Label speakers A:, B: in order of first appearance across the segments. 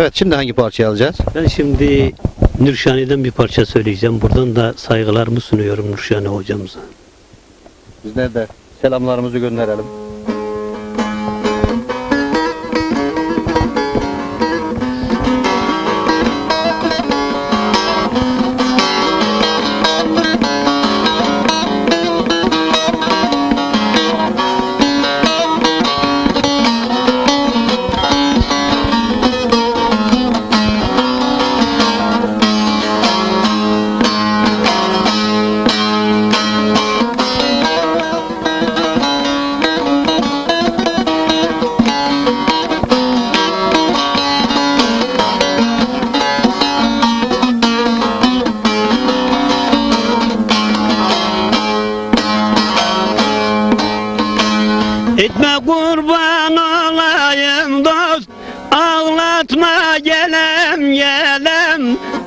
A: Evet şimdi hangi parçayı alacağız?
B: Ben şimdi Nurşani'den bir parça söyleyeceğim. Buradan da saygılarımı sunuyorum Nurşani hocamıza.
A: Bizler de selamlarımızı gönderelim.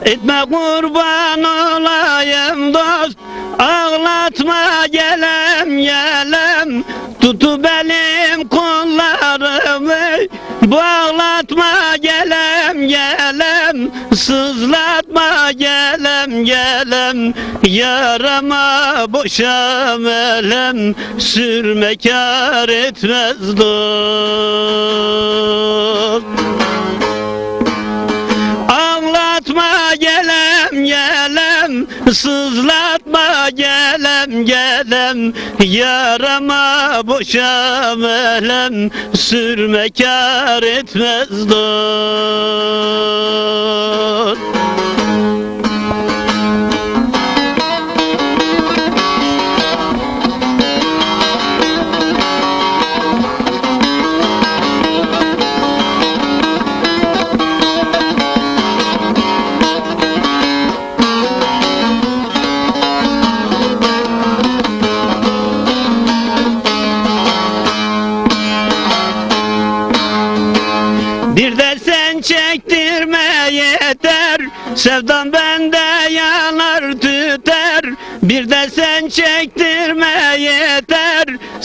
B: Etme kurban olayım dost Ağlatma gelem gelem Tutup elim kollarımı Bağlatma gelem gelem Sızlatma gelem gelem Yarama boşam elem Sürme kar etmez dost Sızlatma gelem gelem. Yarama boşam elem. Sürme kar etmez dost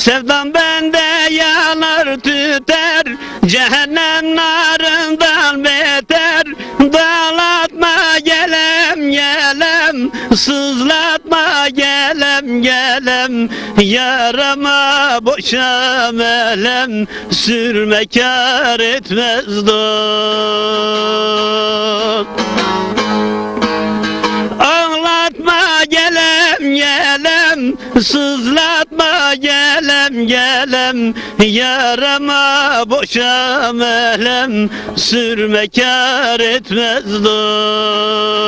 B: Sevdan bende yanar tüter Cehennem narından beter. Dağlatma gelem gelem Sızlatma gelem gelem. Yarama boşam elem Sürme kar etmez dost Ağlatma gelem gelem Sızlatma gelem gelem. Yarama boşam elem. Sürme kar etmez dost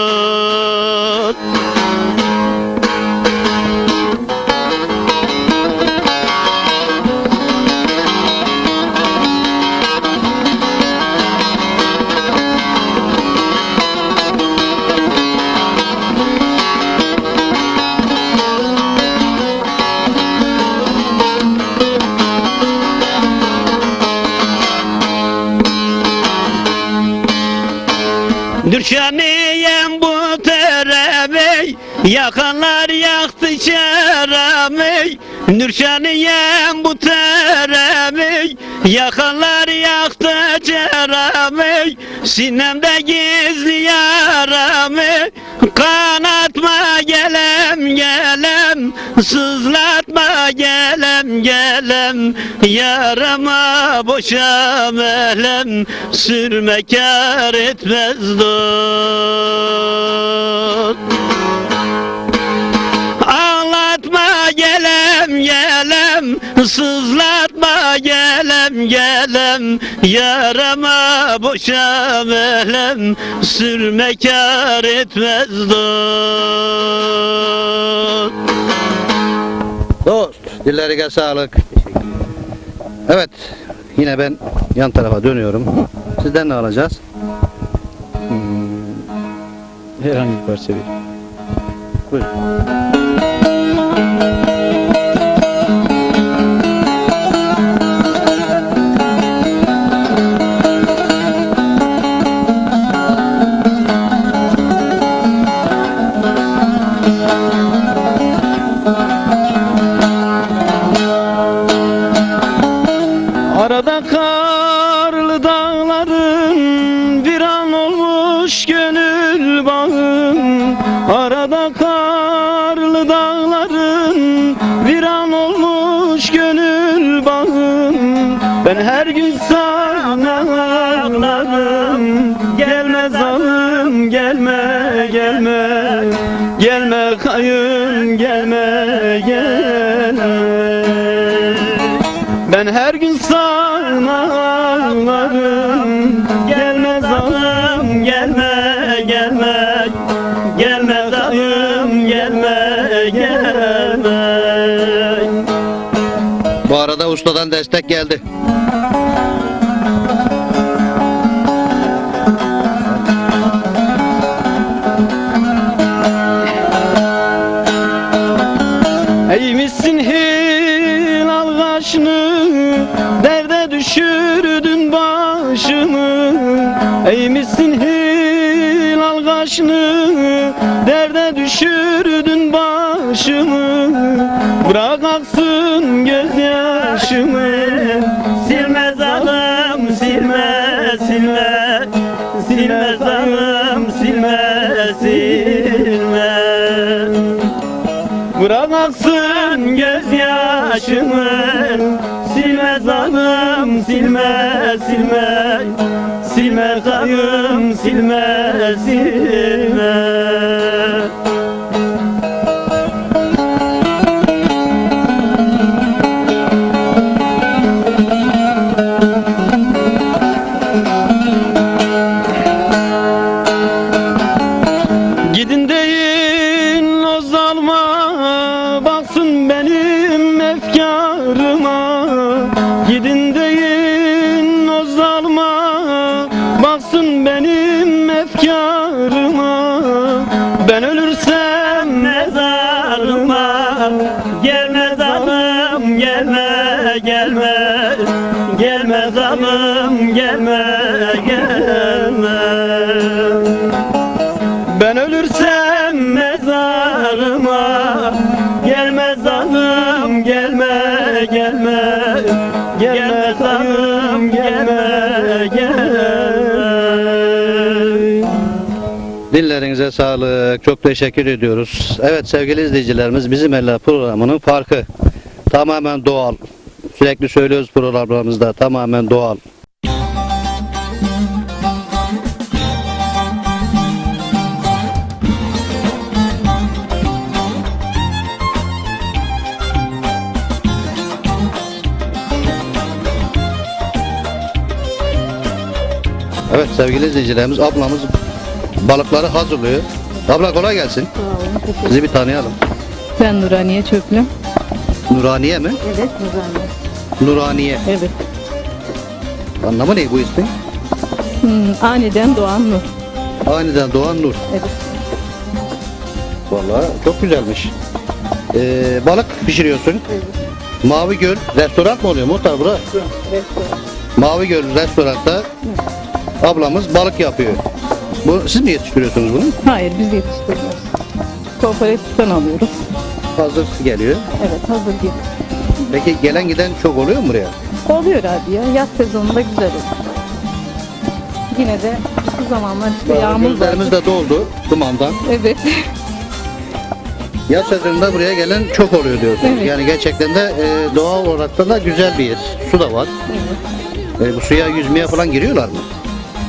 B: Düşeniyem bu teremi Yakanlar yaktı çeremi Nurşaniyem bu teremi Yakanlar yaktı çeremi Sinemde gizli yaramı Kanatma gelem gelem. Sızlatma gelem gelem. Yarama boşam elem Sürme kar etmez dost Ağlatma gelem gelem Sızlatma gelem gelem Yarama boşam elem Sürme kar etmez dost
A: Dost dillerine sağlık. Evet yine ben yan tarafa dönüyorum. Sizden ne alacağız?
C: Herhangi bir parça değil.
A: Buyurun.
D: Gelme gelme kayın gelme gelme. Ben her gün sana ağlarım. Gelme zalim gelme gelme. Gelme kayın gelme gelme.
A: Bu arada ustadan destek geldi.
D: Kaşını Derde düşürdün başımı. Bırak aksın gözyaşımı. Silme zalim silme silme. Silme zalim silme silme. Bırak aksın gözyaşımı. Silme zalim silme silme. Silme kayım silme Gelme zalim gelme gelme. Gelme zalim gelme gelme
A: Dillerinize sağlık. Çok teşekkür ediyoruz. Evet sevgili izleyicilerimiz bizim eller programının farkı tamamen doğal. Sürekli söylüyoruz programlarımızda tamamen doğal. Evet sevgili izleyicilerimiz ablamız balıkları hazırlıyor. Abla kolay gelsin. Sizi bir tanıyalım.
E: Ben Nuraniye Çöplü.
A: Nuraniye mi?
E: Evet Nuraniye.
A: Nuraniye.
E: Evet.
A: Anlamı ne bu ismin?
E: Hmm, aniden doğan Nur.
A: Aniden doğan nur.
E: Evet.
A: Vallahi çok güzelmiş. Ee, balık pişiriyorsun. Mavi Göl restoran mı oluyor muhtar bura? Mavi Göl restoranda ablamız balık yapıyor. Bu siz mi yetiştiriyorsunuz bunu?
E: Hayır biz yetiştiriyoruz. Kooperatiften alıyoruz.
A: Hazır geliyor.
E: Evet hazır gibi.
A: Peki gelen giden çok oluyor mu buraya?
E: Oluyor abi ya. Yaz sezonunda güzel olur. Yine de bu zamanlar işte yağmur var.
A: Gözlerimiz de doldu dumandan.
E: Evet.
A: Yaz sezonunda buraya gelen çok oluyor diyorsunuz.
E: Evet.
A: Yani gerçekten de e, doğal olarak da güzel bir yer. Su da var.
E: evet.
A: E, bu suya yüzmeye falan giriyorlar mı?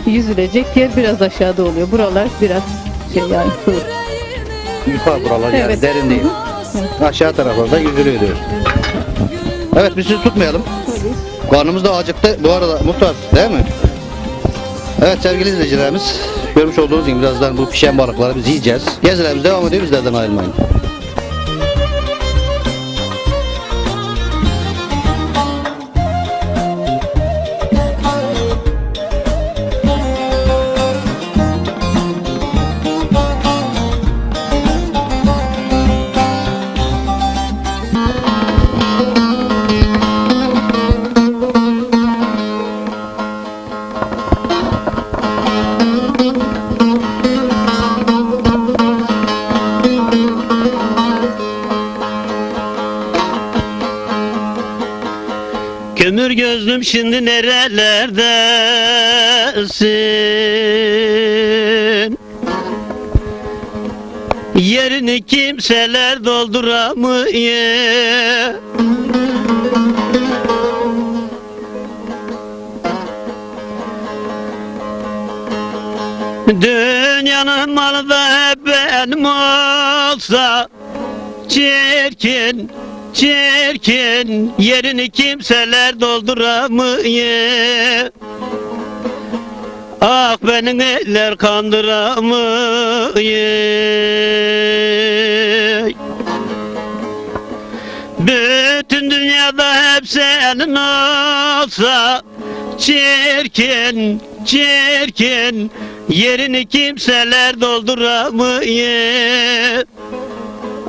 E: Yüzülecek yer biraz aşağıda oluyor. Buralar biraz şey yani sığ.
A: Yukarı buralar yani
E: Evet.
A: derin değil. Aşağı taraflarda yüzülüyor diyor. Evet biz sizi tutmayalım. Karnımız da acıktı. Bu arada muhtar değil mi? Evet sevgili izleyicilerimiz görmüş olduğunuz gibi birazdan bu pişen balıkları biz yiyeceğiz. Gezilerimiz devam ediyor bizlerden ayrılmayın.
B: Bilmem şimdi nerelerdesin. Yerini kimseler dolduramıyor Dünyanın malı da hep benim olsa Çirkin çirkin Yerini kimseler dolduramıyor. Ah benim eller kandıramıyor. Bütün dünyada hep senin olsa Çirkin, çirkin Yerini kimseler dolduramıyor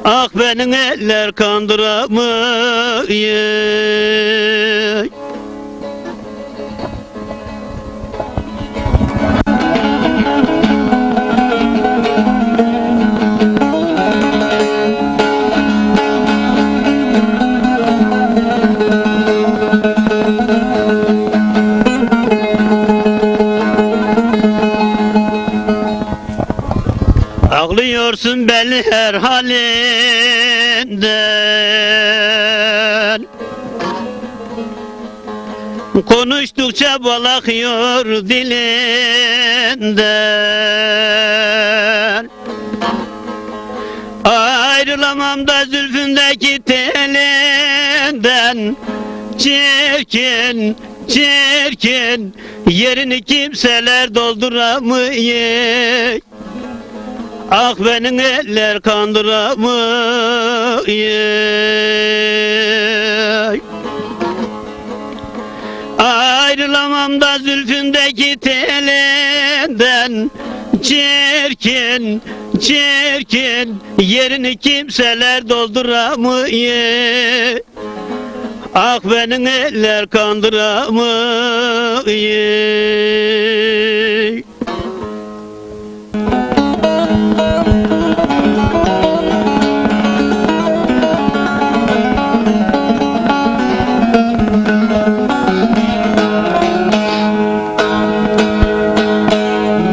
B: Ah benim eller kandıramıyor Ağlıyorsun belli her halinden. Konuştukça bal akıyor dilinden. Ayrılamam da zülfündeki telinden. Çirkin, çirkin Yerini kimseler dolduramıyor Ah benim eller kandıramıyor Ayrılamam da zülfündeki telinden Çirkin, çirkin. Yerini kimseler dolduramıyor Ah benim eller kandıramıyor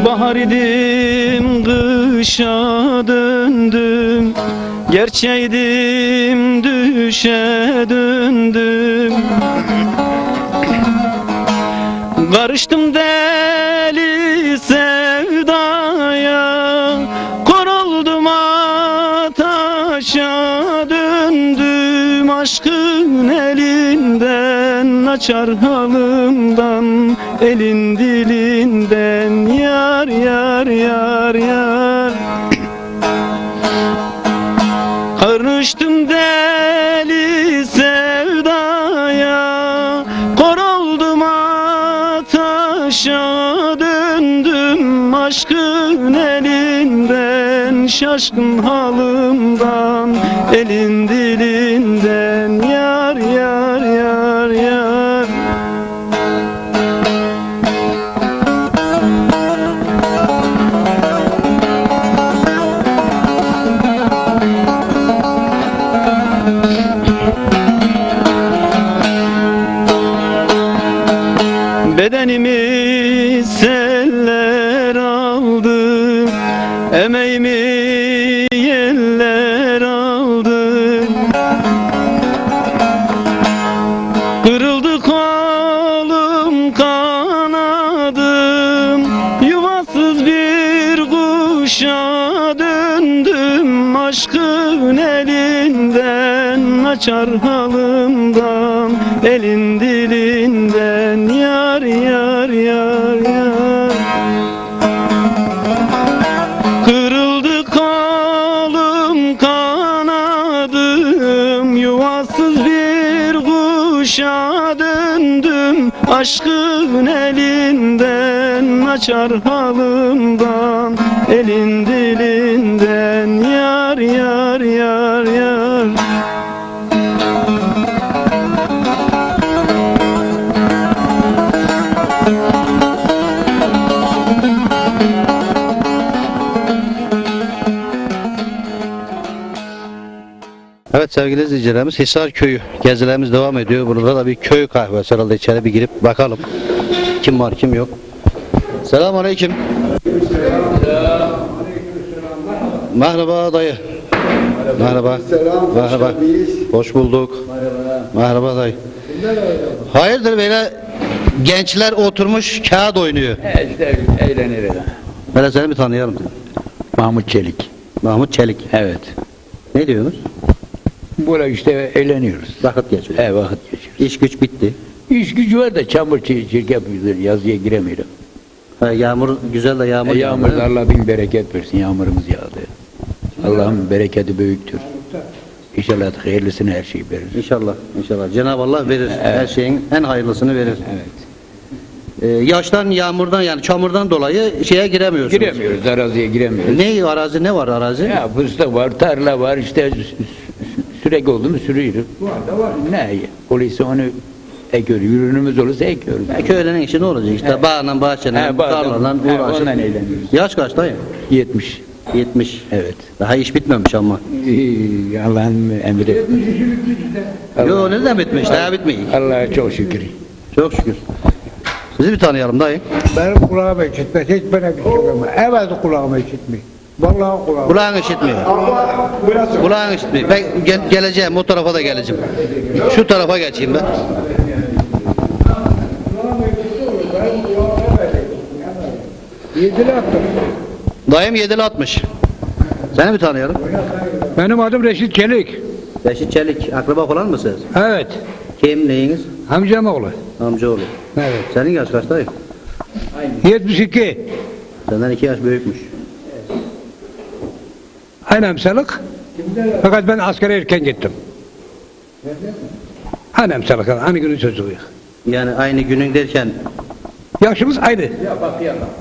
D: Bahar idim kışa döndüm. Gerçeğidim düşe döndüm. Karıştım elinden açar halımdan Elin dilinden yar yar yar yar. Karıştım deli sevdaya Kor oldum ataşa döndüm Aşkın elinden şaşkın halımdan Elin dilinden Aşkın elinden açar halımdan Elin
A: Evet sevgili izleyicilerimiz Hisar Köyü gezilerimiz devam ediyor. Burada da bir köy kahvesi herhalde içeri bir girip bakalım. Kim var kim yok. Selamun Aleyküm. Merhaba dayı. Merhaba. Merhaba. Hoş bulduk. Merhaba dayı. Hayırdır böyle gençler oturmuş kağıt oynuyor.
F: E işte eğleniriz.
A: Böyle seni bir tanıyalım.
F: Mahmut Çelik.
A: Mahmut Çelik.
F: Evet.
A: Ne diyorsunuz?
F: Böyle işte eğleniyoruz.
A: Vakit geçiriyor.
F: Evet vakit geçiyoruz.
A: İş güç bitti.
F: İş gücü var da çamur çi- çirkef yapıyoruz. Yazıya giremiyorum.
A: Ha, yağmur güzel de yağmur.
F: E, yağmur da Allah bin bereket versin. Yağmurumuz yağdı. Allah'ın bereketi büyüktür. İnşallah hayırlısını her şeyi verir.
A: İnşallah, inşallah. Cenab-ı Allah verir. Her şeyin en hayırlısını verir.
F: Evet.
A: Ee, yaştan, yağmurdan yani çamurdan dolayı şeye giremiyorsunuz.
F: Giremiyoruz. Araziye giremiyoruz.
A: Ne arazi ne var arazi?
F: Ya fıstık var, tarla var, işte sürekli oldu mu sürüyoruz. Var da var. Ne? Olursa onu ekiyoruz. Ürünümüz olursa ekiyoruz.
A: E, köylünün işi ne olacak işte bağla bahçeyle,
F: He, bağla-
A: tarladan uğraşıp.
F: ondan eğleniyoruz.
A: Yaş kaç dayı?
F: 70.
A: 70.
F: Evet.
A: Daha iş bitmemiş ama.
F: Allah'ın emri.
A: Yo nereden bitmiş? Daha bitmiyor.
F: Allah'a çok şükür.
A: Çok şükür. Sizi bir tanıyalım dayı.
G: Benim kulağıma işitmez. Hiç bana bir şey. Evet kulağıma işitmiyor. Vallahi kulağıma.
A: Kulağın işitmiyor. Kulağın işitmiyor. Ben gel- geleceğim o tarafa da geleceğim. Şu tarafa geçeyim ben.
G: Yedili attım.
A: Dayım 7'li 60. Seni bir tanıyalım.
G: Benim adım Reşit Çelik.
A: Reşit Çelik. Akraba falan mısınız?
G: Evet.
A: Kim neyiniz?
G: Amcam oğlu.
A: Amcaoğlu.
G: Evet.
A: Senin yaş kaç dayı?
G: 72.
A: Senden iki yaş büyükmüş.
G: Aynı emsalık. Fakat ben askere erken gittim. Aynı emsalık. Aynı günün çocuğuyuz.
A: Yani aynı günün derken
G: Yaşımız aynı.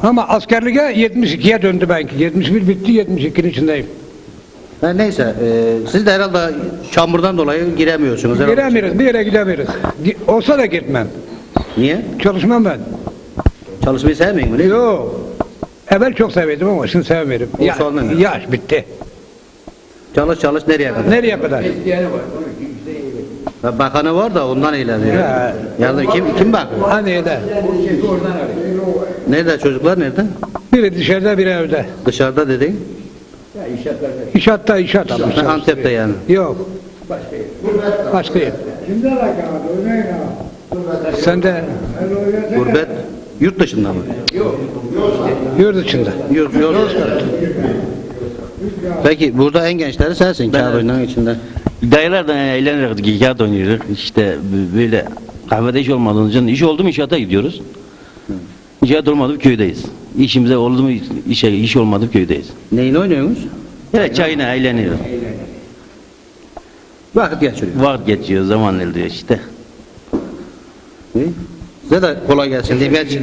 G: Ama askerliğe 72'ye döndü benki. 71 bitti 72'nin içindeyim.
A: ha, neyse e, siz de herhalde çamurdan dolayı giremiyorsunuz. herhalde.
G: Giremiyoruz. Bir yere gidemiyoruz. Gi- Olsa da gitmem.
A: Niye?
G: Çalışmam ben.
A: Çalışmayı sevmiyor musun?
G: Yok. Evvel çok seviyordum ama şimdi sevmiyorum. Ya, yaş bitti.
A: Çalış çalış nereye kadar?
G: Nereye kadar?
A: Ha, Bakanı var da ondan eğleniyor.
G: Ya.
A: Yani kim kim bak?
G: Hani öyle.
A: Nerede çocuklar nerede?
G: Biri dışarıda biri evde.
A: Dışarıda dedin.
G: İşatta işat.
A: Ha, Antep'te yani.
G: Yok. Başka yer. Sen de
A: Gurbet yurt dışında mı?
G: yurt dışında.
A: Yurt, yurt Peki burada en gençleri sensin kağıt oyunların içinde.
H: Dayılardan eğlenerek kağıt oynuyoruz. İşte böyle kahvede iş olmadığımız için iş oldu mu inşaata gidiyoruz. İnşaat olmadı mı köydeyiz. İşimize oldu mu işe iş olmadı mı köydeyiz.
A: Neyini oynuyorsunuz?
H: Evet çayına eğleniyoruz.
A: Vakit geçiriyor.
H: Vakit geçiyor zaman elde işte.
A: İyi. Size de kolay gelsin diyeyim. Geç.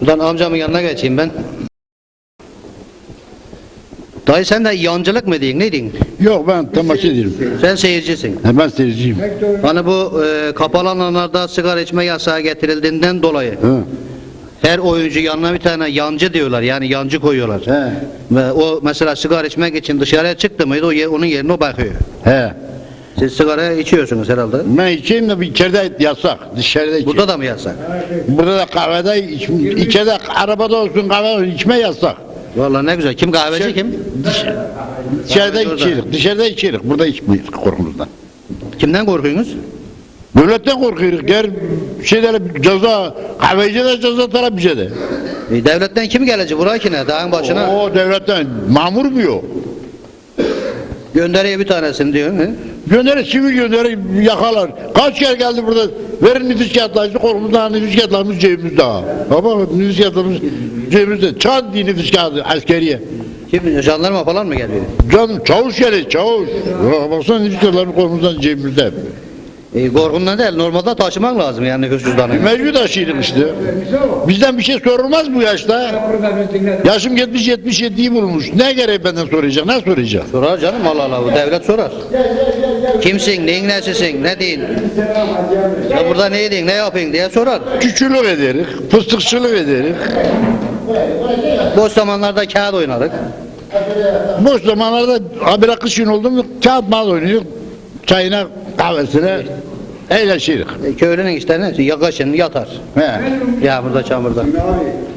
A: Buradan amcamın yanına geçeyim ben. Dayı sen de yancılık mı diyeyim ne diyeyim?
I: Yok ben temaşa ederim.
A: Sen seyircisin.
I: Ha, Ben seyirciyim.
A: Hani bu e, kapalı alanlarda sigara içme yasağı getirildiğinden dolayı
I: Ha.
A: her oyuncu yanına bir tane yancı diyorlar yani yancı koyuyorlar.
I: He.
A: Ve o mesela sigara içmek için dışarıya çıktı mıydı o yer, onun yerine o bakıyor.
I: He.
A: Siz sigara içiyorsunuz herhalde.
I: Ben içeyim de bir içeride yasak. Dışarıda içeyim.
A: Burada da mı yasak?
I: Burada da kahvede iç, içeride arabada olsun kahvede olsun içme yasak.
A: Vallahi ne güzel. Kim kahveci kim?
I: Dışarıda
A: Kahvede
I: içerik. Dışarıda içerik. Burada içmeyiz korkumuzdan.
A: Kimden korkuyorsunuz?
I: Devletten korkuyoruz. Gel şeyler ceza, kahveci de ceza taraf bize de.
A: E, devletten kim gelecek buraya ki ne? Dağın başına
I: O devletten mamur mu yok?
A: gönderiyor bir tanesini diyor. He?
I: Gönderir, sivil gönderir, yakalar. Kaç kere geldi burada, verin nüfus kağıtlarını, korkumuzdan nüfus kağıtlarımız cebimizde ha. Baba nüfus kağıtlarımız cebimizde. Çan diye nüfus kağıdı askeriye.
A: Kim? Jandarma falan mı geliyor?
I: Canım çavuş gelir, çavuş. Ya, baksana nüfus kağıtlarını korkumuzdan cebimizde.
A: E, korkundan değil. Normalde taşıman lazım yani cüzdanını.
I: Mecbur taşıyorduk işte. Bizden bir şey sorulmaz bu yaşta. Yaşım 70-77'yi bulmuş. Ne gerek benden soracak, ne soracak?
A: Sorar canım Allah Allah. bu Devlet sorar. Kimsin? Neyin nesisin? Ne deyin? Ya burada ne edin? Ne yapayım diye sorar.
I: Küçülük ederiz, fıstıkçılık ederiz.
A: Boş zamanlarda kağıt oynarık.
I: Boş zamanlarda habire kışın oldu mu kağıt mal oynuyor. Çayına, kahvesine eğleşirik.
A: E, köylünün işte ne? Yaklaşın yatar.
I: He.
A: Yağmurda çamurda.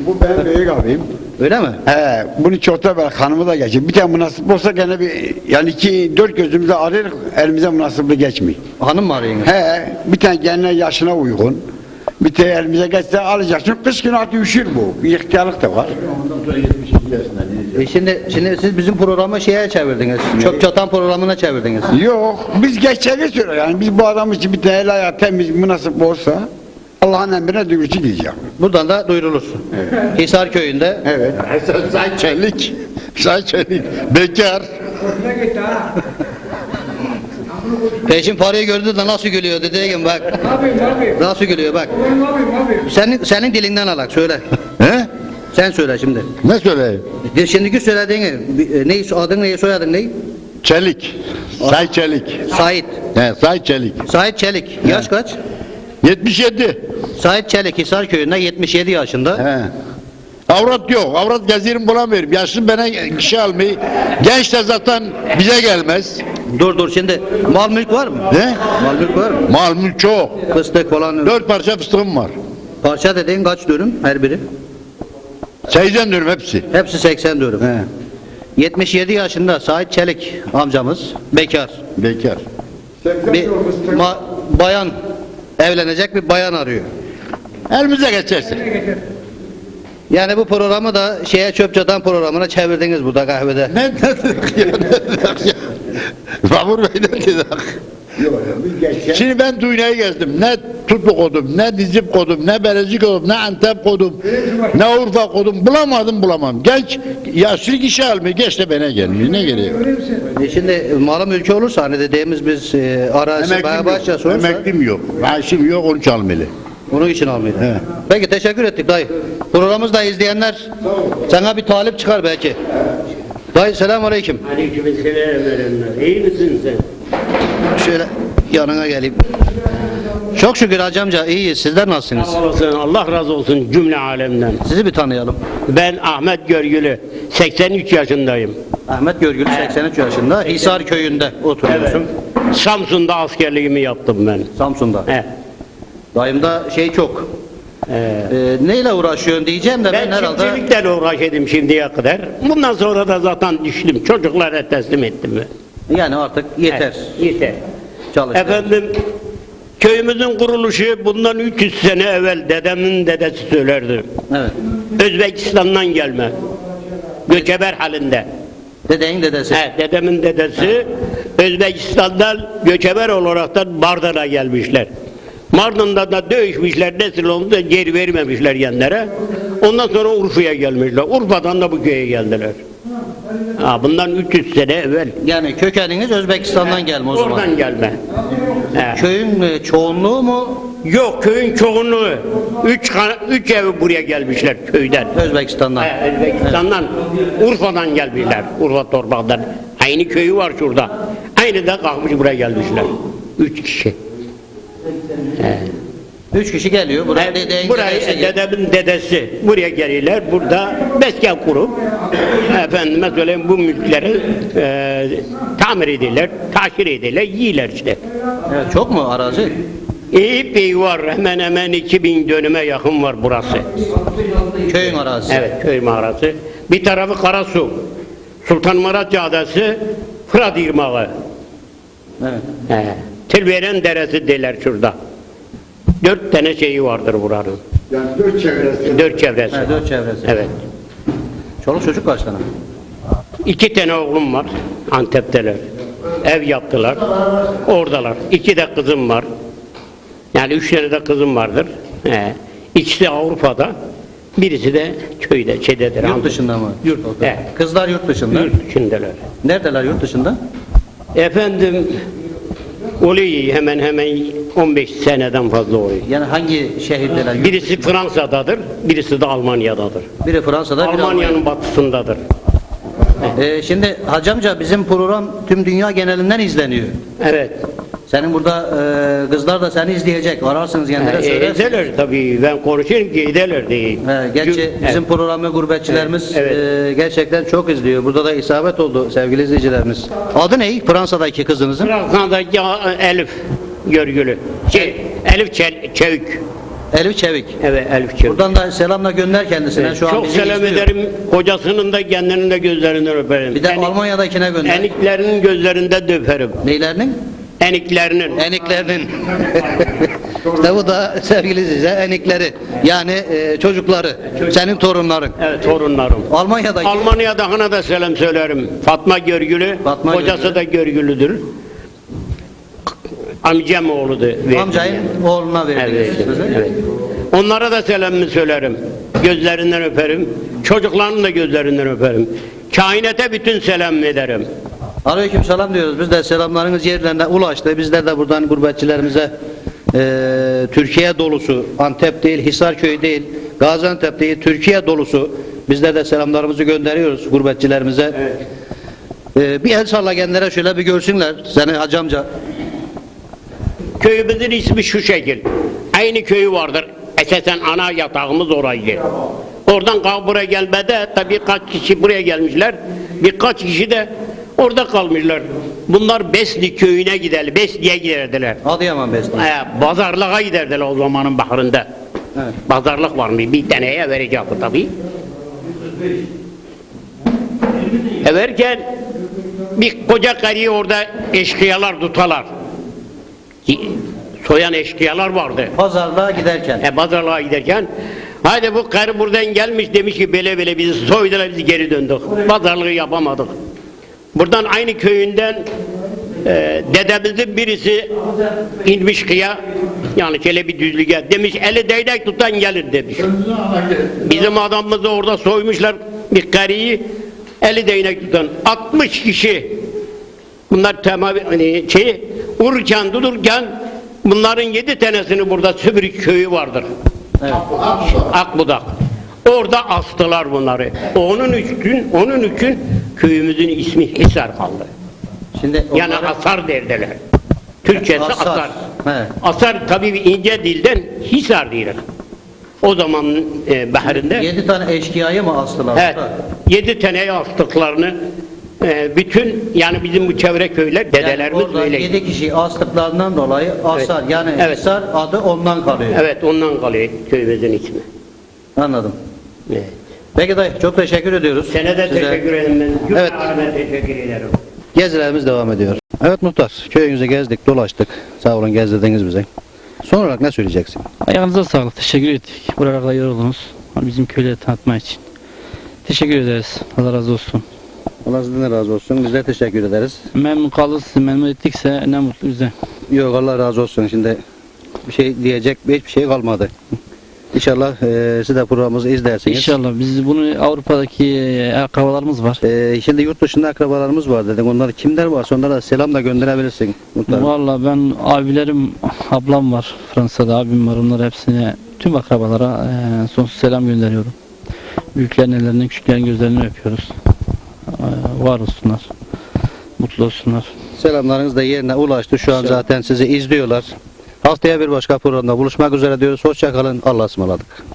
J: Bu benim büyük abim.
A: Öyle mi?
J: He, bunu çok da böyle kanımı da geçiyor. Bir tane münasip olsa gene bir yani iki dört gözümüzle arıyoruz elimize münasipli geçmiyor.
A: Hanım mı arıyorsunuz?
J: He, bir tane kendine yaşına uygun. Bir de elimize geçse alacaksın. Kış günü atı üşür bu. Bir ihtiyarlık da var.
A: E şimdi, şimdi siz bizim programı şeye çevirdiniz. Çöp çatan programına çevirdiniz.
J: Yok. Biz geçeceğiz söyle yani. Biz bu adam için bir de el ayağı temiz münasip olsa Allah'ın emrine duyurucu diyeceğim.
A: Buradan da duyurulur. Hisar köyünde
J: Evet.
I: Say çelik. Say çelik. Bekar.
A: Peşin parayı gördü de nasıl gülüyor dediğim bak. Nasıl gülüyor bak. Senin senin dilinden alak söyle.
I: He?
A: Sen söyle şimdi.
I: Ne söyleyeyim?
A: Bir Şimdiki söylediğini e, ne adın ne soyadın ne?
I: Çelik. Say çelik.
A: Sait.
I: He, say çelik.
A: Sait Çelik. Yaş kaç?
I: 77.
A: Sait Çelik Hisar köyünde 77 yaşında.
I: He. Avrat yok. Avrat gezirim bulamıyorum. Yaşlı bana kişi almayı. Genç de zaten bize gelmez.
A: Dur dur şimdi mal mülk var mı?
I: Ne?
A: Mal mülk var mı?
I: Mal mülk çok.
A: Fıstık falan.
I: Dört parça fıstığım var.
A: Parça dediğin kaç dönüm her biri?
I: 80 dönüm hepsi.
A: Hepsi 80 dönüm.
I: He.
A: 77 yaşında Sait Çelik amcamız bekar.
I: Bekar.
A: Bir ma- bayan evlenecek bir bayan arıyor.
I: Elimize geçersin.
A: Yani bu programı da şeye çöp çatan programına çevirdiniz burada kahvede.
I: Ne dedik ya? Ne dedik ya? Babur Bey ne dedik? Şimdi ben dünyaya gezdim. Ne Tutlu kodum, ne Dizip kodum, ne Berecik kodum, ne Antep kodum, ne Urfa kodum. Bulamadım bulamam. Genç yaşlı kişi almıyor. Geç de bana gelmiyor. Ne gereği var?
A: E şimdi malı mülkü olursa hani dediğimiz biz e, arazi bayağı
I: yok.
A: sorursa
I: Emeklim yok. Maaşım yok. Onu çalmalı.
A: Onun için almaydı.
I: He.
A: Peki teşekkür ettik dayı. Programımızı da izleyenler sana bir talip çıkar belki. Dayı selamun aleyküm.
C: Aleykümselam verenler. İyi misin sen?
A: Şöyle yanına geleyim. Çok şükür hacı amca iyiyiz. Sizler nasılsınız?
C: Sağ olasın. Allah razı olsun cümle alemden.
A: Sizi bir tanıyalım.
C: Ben Ahmet Görgülü. 83 yaşındayım.
A: Ahmet Görgül 83 yaşında. Hisar köyünde oturuyorsun.
C: Samsun'da askerliğimi yaptım ben.
A: Samsun'da.
C: He.
A: Dayımda şey çok.
C: Ee,
A: Ee, neyle uğraşıyorsun diyeceğim de ben,
C: ben
A: herhalde
C: çiftçilikle uğraşıyordum şimdiye kadar. Bundan sonra da zaten düştüm. Çocuklara teslim ettim ben.
A: yani artık yeter.
C: He, Yeter.
A: Çalıştı.
C: Efendim köyümüzün kuruluşu bundan 300 sene evvel dedemin dedesi söylerdi.
A: Evet.
C: Özbekistan'dan gelme. Göçeber halinde.
A: Dedeğin dedesi.
C: He, dedemin dedesi Özbekistan'dan göçeber olaraktan Mardin'a gelmişler. Mardin'da da dövüşmüşler, nesil oldu da geri vermemişler yenilere. Ondan sonra Urfa'ya gelmişler. Urfa'dan da bu köye geldiler. Ha, bundan 300 sene evvel.
A: Yani kökeniniz Özbekistan'dan gelme o zaman.
C: Oradan gelme. He.
A: Köyün e, çoğunluğu mu
C: Yok köyün çoğunluğu. Üç, üç evi buraya gelmişler köyden.
A: Özbekistan'dan?
C: He, Özbekistan'dan, Urfa'dan gelmişler. Urfa torpaktan. Aynı köyü var şurada. Aynı da kalkmış buraya gelmişler. Üç kişi.
A: Üç kişi geliyor. Buraya
C: He,
A: dedeğin
C: buraya
A: dedesi geliyor.
C: dedemin dedesi buraya geliyorlar. Burada mesken kurup efendime söyleyeyim bu mülkleri e, tamir ediyorlar, taşir ediyorlar, yiyorlar işte.
A: Evet, çok mu arazi?
C: Epey var. Hemen hemen 2000 dönüme yakın var burası.
A: Köyün arazisi.
C: Evet köy mağarası. Bir tarafı Karasu. Sultan Murat Caddesi Fırat Irmağı.
A: Evet.
C: He. Tilveren Deresi derler şurada. Dört tane şeyi vardır buranın.
J: Yani dört çevresi.
C: Dört çevresi.
A: Evet, dört çevresi.
C: Evet.
A: Çoluk çocuk kaç tane?
C: İki tane oğlum var Antep'teler. Ev yaptılar. Oradalar. İki de kızım var. Yani üç tane de kızım vardır. He. İkisi Avrupa'da. Birisi de köyde, şeydedir.
A: Yurt
C: Antep.
A: dışında mı?
C: Yurt, he.
A: Kızlar yurt dışında.
C: Yurt dışındalar.
A: Neredeler yurt dışında?
C: Efendim oluyor hemen hemen 15 seneden fazla oluyor.
A: Yani hangi şehirdeler?
C: Birisi Fransa'dadır, birisi de Almanya'dadır.
A: Biri Fransa'da, biri.
C: Almanya'nın batısındadır.
A: Ee, şimdi Hacı amca bizim program tüm dünya genelinden izleniyor.
C: Evet.
A: Senin burada e, kızlar da seni izleyecek. Ararsınız kendine
C: E,
A: söylersiniz.
C: ederler tabii. Ben konuşurum ki ederler değil.
A: He, gerçi
C: Çünkü-
A: bizim programı gurbetçilerimiz
C: Evet,
A: e, gerçekten çok izliyor. Burada da isabet oldu sevgili izleyicilerimiz. Adı ne? Fransa'daki kızınızın?
C: Fransa'daki Elif Görgülü. Şey, Elif Çel- Çevik.
A: Elif Çevik.
C: Evet Elif Çevik.
A: Buradan da selamla gönder kendisine. Şu an
C: Çok
A: bizi
C: selam
A: izliyor.
C: ederim. Kocasının da kendinin de gözlerinden öperim.
A: Bir de
C: Enik-
A: Almanya'dakine gönder.
C: Eniklerinin gözlerinde de öperim.
A: Neylerinin?
C: Eniklerinin.
A: Eniklerinin. İşte bu da sevgili size enikleri. Yani e, çocukları. Senin torunların.
C: Evet torunlarım.
A: Almanya'daki
C: Almanya'dakine da selam söylerim. Fatma Görgülü,
A: Fatma
C: kocası
A: Görgülü.
C: da Görgülüdür. Amcam verdim
A: amcayın
C: yani.
A: oğluna
C: Evet,
A: verdiniz.
C: evet. Onlara da selamımı söylerim. Gözlerinden öperim. Çocuklarının da gözlerinden öperim. Kainete bütün selam ederim.
A: Aleyküm selam diyoruz. Biz de selamlarınız yerlerine ulaştı. Bizler de buradan gurbetçilerimize e, Türkiye dolusu, Antep değil, Hisarköy değil, Gaziantep değil, Türkiye dolusu. Bizler de selamlarımızı gönderiyoruz gurbetçilerimize. E, bir el salla kendilerine şöyle bir görsünler seni hacı amca.
C: Köyümüzün ismi şu şekil. Aynı köyü vardır. Esasen ana yatağımız oraydı. Oradan kalk buraya gelmede tabii kaç kişi buraya gelmişler. Birkaç kişi de orada kalmışlar. Bunlar Besni köyüne giderler. Besni'ye giderdiler.
A: Adıyaman Besni.
C: Ee, pazarlığa giderdiler o zamanın baharında.
A: Evet.
C: Pazarlık var mı? Bir taneye verecek tabii. Everken bir koca karıyı orada eşkıyalar tutalar. Soyan eşkıyalar vardı.
A: Pazarlığa giderken.
C: E, pazarlığa giderken Haydi bu karı buradan gelmiş demiş ki bele bele bizi soydular biz geri döndük. Pazarlığı yapamadık. Buradan aynı köyünden e, dedemizin birisi inmiş kıya yani şöyle bir düzlüğe demiş eli değnek tutan gelir demiş. Bizim adamımızı orada soymuşlar bir karıyı eli değnek tutan 60 kişi bunlar tamam hani şey urken dururken bunların yedi tanesini burada Sübürük köyü vardır. Akbudak. Orada astılar bunları. Onun için, onun için köyümüzün ismi Hisar kaldı.
A: Şimdi
C: Yani
A: onlara-
C: asar derdiler. Türkçesi
A: Asar.
C: asar.
A: He.
C: Asar tabii bir ince dilden Hisar diyorlar. O zaman e, baharında
A: Yedi tane eşkıyayı mı astılar?
C: evet, yedi taneye astıklarını e, bütün yani bizim bu çevre köyler dedelerimiz
A: yani
C: böyle.
A: yedi kişi astıklarından dolayı asar. Yani
C: Evet.
A: Hisar adı ondan kalıyor.
C: Evet ondan kalıyor köyümüzün ismi.
A: Anladım.
C: Evet.
A: Peki dayı çok teşekkür ediyoruz.
C: Sana da
A: Size.
C: teşekkür ederim ben. Cümle
A: Evet.
C: teşekkür ederim.
A: Gezilerimiz devam ediyor. Evet muhtar, köyünüzü gezdik, dolaştık. Sağ olun gezdirdiniz bize. Son olarak ne söyleyeceksin?
K: Ayağınıza sağlık. Teşekkür ettik. Buralarda yer oldunuz. Bizim köyleri tanıtmak için. Teşekkür ederiz. Allah razı olsun.
A: Allah sizden de razı olsun. Biz de teşekkür ederiz.
K: Memnun kalırsa, memnun ettikse ne mutlu bize.
A: Yok Allah razı olsun. Şimdi bir şey diyecek hiçbir şey kalmadı. İnşallah e, siz de programımızı izlersiniz.
K: İnşallah. Biz bunu Avrupa'daki e, akrabalarımız var.
A: E, şimdi yurt dışında akrabalarımız var dedik. Onlar kimler varsa onlara da selam da gönderebilirsin. Muhtar.
K: Vallahi ben abilerim, ablam var. Fransa'da abim var. Onlar hepsine, tüm akrabalara e, sonsuz selam gönderiyorum. Büyüklerin ellerinden, küçüklerin gözlerinden öpüyoruz. E, var olsunlar. Mutlu olsunlar.
A: Selamlarınız da yerine ulaştı. Şu an zaten sizi izliyorlar. Haftaya bir başka programda buluşmak üzere diyoruz. Hoşçakalın. Allah'a ısmarladık.